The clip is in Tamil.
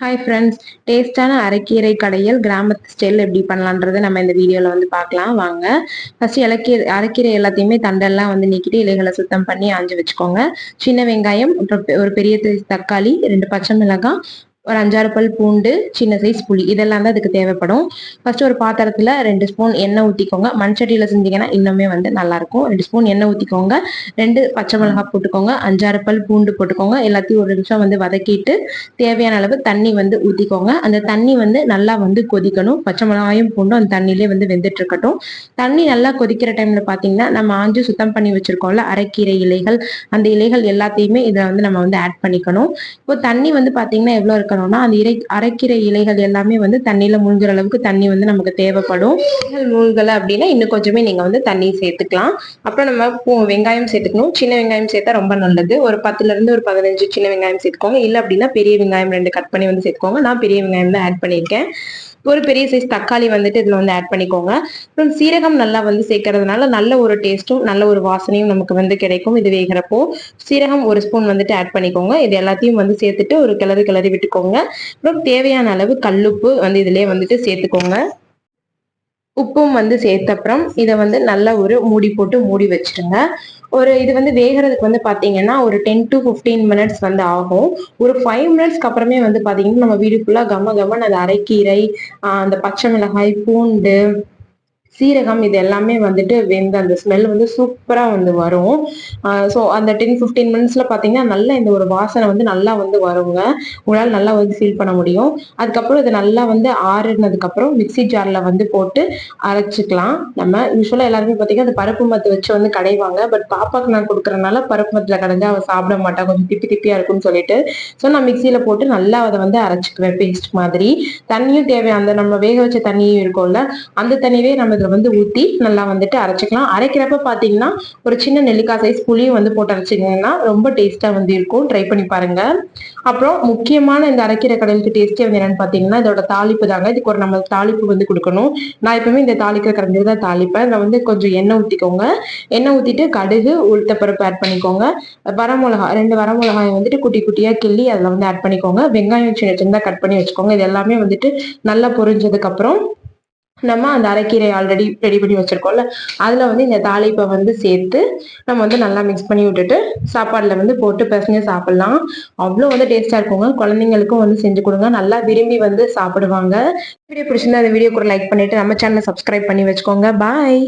ஹாய் ஃப்ரெண்ட்ஸ் டேஸ்டான அரைக்கீரை கடையில் கிராமத்து ஸ்டைல் எப்படி பண்ணலான்றதை நம்ம இந்த வீடியோவில் வந்து பார்க்கலாம். வாங்க. ஃபஸ்ட்டு இலக்கீரை அரைக்கீரை எல்லாத்தையுமே தண்டெல்லாம் வந்து நீக்கிட்டு இலைகளை சுத்தம் பண்ணி ஆஞ்சு வச்சுக்கோங்க. சின்ன வெங்காயம் ஒரு பெரிய தக்காளி ரெண்டு பச்சை மிளகாய் ஒரு அஞ்சாறு பல் பூண்டு சின்ன சைஸ் புளி இதெல்லாம் தான் அதுக்கு தேவைப்படும். ஃபர்ஸ்ட் ஒரு பாத்திரத்துல ரெண்டு ஸ்பூன் எண்ணெய் ஊற்றிக்கோங்க மண்சட்டியில் செஞ்சீங்கன்னா இன்னுமே வந்து நல்லா இருக்கும் ரெண்டு ஸ்பூன் எண்ணெய் ஊற்றிக்கோங்க ரெண்டு பச்சை மிளகாய் போட்டுக்கோங்க. அஞ்சாறு பல் பூண்டு போட்டுக்கோங்க. எல்லாத்தையும் ஒரு நிமிஷம் வந்து வதக்கிட்டு தேவையான அளவு தண்ணி வந்து ஊற்றிக்கோங்க அந்த தண்ணி வந்து நல்லா வந்து கொதிக்கணும். பச்சை மிளகாயும் பூண்டும் அந்த தண்ணியிலே வந்து வெந்துட்டு இருக்கட்டும் தண்ணி நல்லா கொதிக்கிற டைம்ல பார்த்தீங்கன்னா நம்ம ஆஞ்சு சுத்தம் பண்ணி வச்சிருக்கோம்ல அரைக்கீரை இலைகள் அந்த இலைகள் எல்லாத்தையுமே இதை வந்து நம்ம வந்து ஆட் பண்ணிக்கணும். இப்போ தண்ணி வந்து பார்த்தீங்கன்னா எவ்வளோ இருக்கணும் இருக்கணும்னா அந்த இறை அரைக்கிற இலைகள் எல்லாமே வந்து தண்ணியில மூழ்கிற அளவுக்கு தண்ணி வந்து நமக்கு தேவைப்படும். இலைகள் மூழ்கலை அப்படின்னா இன்னும் கொஞ்சமே நீங்க வந்து தண்ணி சேர்த்துக்கலாம். அப்புறம் நம்ம வெங்காயம் சேர்த்துக்கணும். சின்ன வெங்காயம் சேர்த்தா ரொம்ப நல்லது. ஒரு பத்துல இருந்து ஒரு பதினஞ்சு சின்ன வெங்காயம் சேர்த்துக்கோங்க. இல்லை அப்படின்னா பெரிய வெங்காயம் ரெண்டு கட் பண்ணி வந்து சேர்த்துக்கோங்க. நான் பெரிய வெங்காயம் தான் ஆட் பண்ணியிருக்கேன். ஒரு பெரிய சைஸ் தக்காளி வந்துட்டு இதுல வந்து ஆட் பண்ணிக்கோங்க. அப்புறம் சீரகம் நல்லா வந்து சேர்க்கறதுனால நல்ல ஒரு டேஸ்ட்டும் நல்ல ஒரு வாசனையும் நமக்கு வந்து கிடைக்கும். இது வேகிறப்போ சீரகம் ஒரு ஸ்பூன் வந்துட்டு ஆட் பண்ணிக்கோங்க. இது எல்லாத்தையும் வந்து சேர்த்துட்டு ஒரு கிளறி கிளறி விட்டுக்கோங்க. அப்புறம் தேவையான அளவு கல்லுப்பு வந்து இதுலயே வந்துட்டு சேர்த்துக்கோங்க. உப்பும் வந்து சேர்த்த அப்புறம் இதை வந்து நல்லா ஒரு மூடி போட்டு மூடி வச்சிருங்க. ஒரு இது வந்து வேகிறதுக்கு வந்து பார்த்தீங்கன்னா ஒரு டென் டு ஃபிஃப்டீன் மினிட்ஸ் வந்து ஆகும். ஒரு ஃபைவ் மினிட்ஸ்க்கு அப்புறமே வந்து பார்த்தீங்கன்னா நம்ம வீடு ஃபுல்லாக கம கமன் அது அரைக்கீரை அந்த பச்சை மிளகாய் பூண்டு சீரகம் இது எல்லாமே வந்துட்டு வெந்த அந்த ஸ்மெல் வந்து சூப்பராக வந்து வரும். ஸோ அந்த டென் ஃபிஃப்டீன் மினிட்ஸில் பார்த்தீங்கன்னா நல்லா இந்த ஒரு வாசனை வந்து நல்லா வந்து வருங்க. உங்களால் நல்லா வந்து ஃபீல் பண்ண முடியும். அதுக்கப்புறம் இது நல்லா வந்து ஆறுனதுக்கப்புறம் மிக்சி ஜாரில் வந்து போட்டு அரைச்சிக்கலாம். நம்ம யூஸ்வலாக எல்லாருமே பார்த்தீங்கன்னா அந்த பருப்பு மத்து வச்சு வந்து கடைவாங்க. பட் பாப்பாக்கு நான் கொடுக்குறனால பருப்பு மத்தில் கடைஞ்சா அவள் சாப்பிட மாட்டா. கொஞ்சம் திப்பி திப்பியாக இருக்கும்னு சொல்லிட்டு. ஸோ நான் மிக்சியில் போட்டு நல்லா அதை வந்து அரைச்சிக்குவேன் பேஸ்ட் மாதிரி. தண்ணியும் தேவை அந்த நம்ம வேக வச்ச தண்ணியும் இருக்கும்ல அந்த தண்ணியவே நம்ம இதில் வந்து ஊற்றி நல்லா வந்துட்டு அரைச்சிக்கலாம். அரைக்கிறப்ப பார்த்தீங்கன்னா ஒரு சின்ன நெல்லிக்காய் சைஸ் புளியும் வந்து போட்டு அரைச்சிங்கன்னா ரொம்ப டேஸ்ட்டாக வந்து இருக்கும். ட்ரை பண்ணி பாருங்க. அப்புறம் முக்கியமான இந்த அரைக்கிற கடலுக்கு டேஸ்ட்டே வந்து என்னென்னு பார்த்தீங்கன்னா இதோட தாளிப்பு தாங்க. இதுக்கு ஒரு நம்ம தாளிப்பு வந்து கொடுக்கணும். நான் எப்பவுமே இந்த தாளிக்கிற கரைஞ்சது தான் தாளிப்பேன். இதில் வந்து கொஞ்சம் எண்ணெய் ஊற்றிக்கோங்க எண்ணெய் ஊற்றிட்டு கடுகு உளுத்தப்பருப்பு ஆட் பண்ணிக்கோங்க. வரமிளகா ரெண்டு வரமிளகாயை வந்துட்டு குட்டி குட்டியாக கிள்ளி அதில் வந்து ஆட் பண்ணிக்கோங்க. வெங்காயம் சின்ன சின்னதாக கட் பண்ணி வச்சுக்கோங்க. இது எல்லாமே வந்துட்டு நல்லா பொரிஞ்சதுக்கப்புறம் நம்ம அந்த அரைக்கீரை ஆல்ரெடி ரெடி பண்ணி வச்சிருக்கோம்ல. அதில் வந்து இந்த தாளிப்பை வந்து சேர்த்து நம்ம வந்து நல்லா மிக்ஸ் பண்ணி விட்டுட்டு சாப்பாடில் வந்து போட்டு பசங்க சாப்பிட்லாம். அவ்வளோ வந்து டேஸ்ட்டாக இருக்குங்க. குழந்தைங்களுக்கும் வந்து செஞ்சு கொடுங்க. நல்லா விரும்பி வந்து சாப்பிடுவாங்க. வீடியோ பிடிச்சிருந்தா அந்த வீடியோ கூட லைக் பண்ணிட்டு நம்ம சேனலை சப்ஸ்கிரைப் பண்ணி வச்சுக்கோங்க. பாய்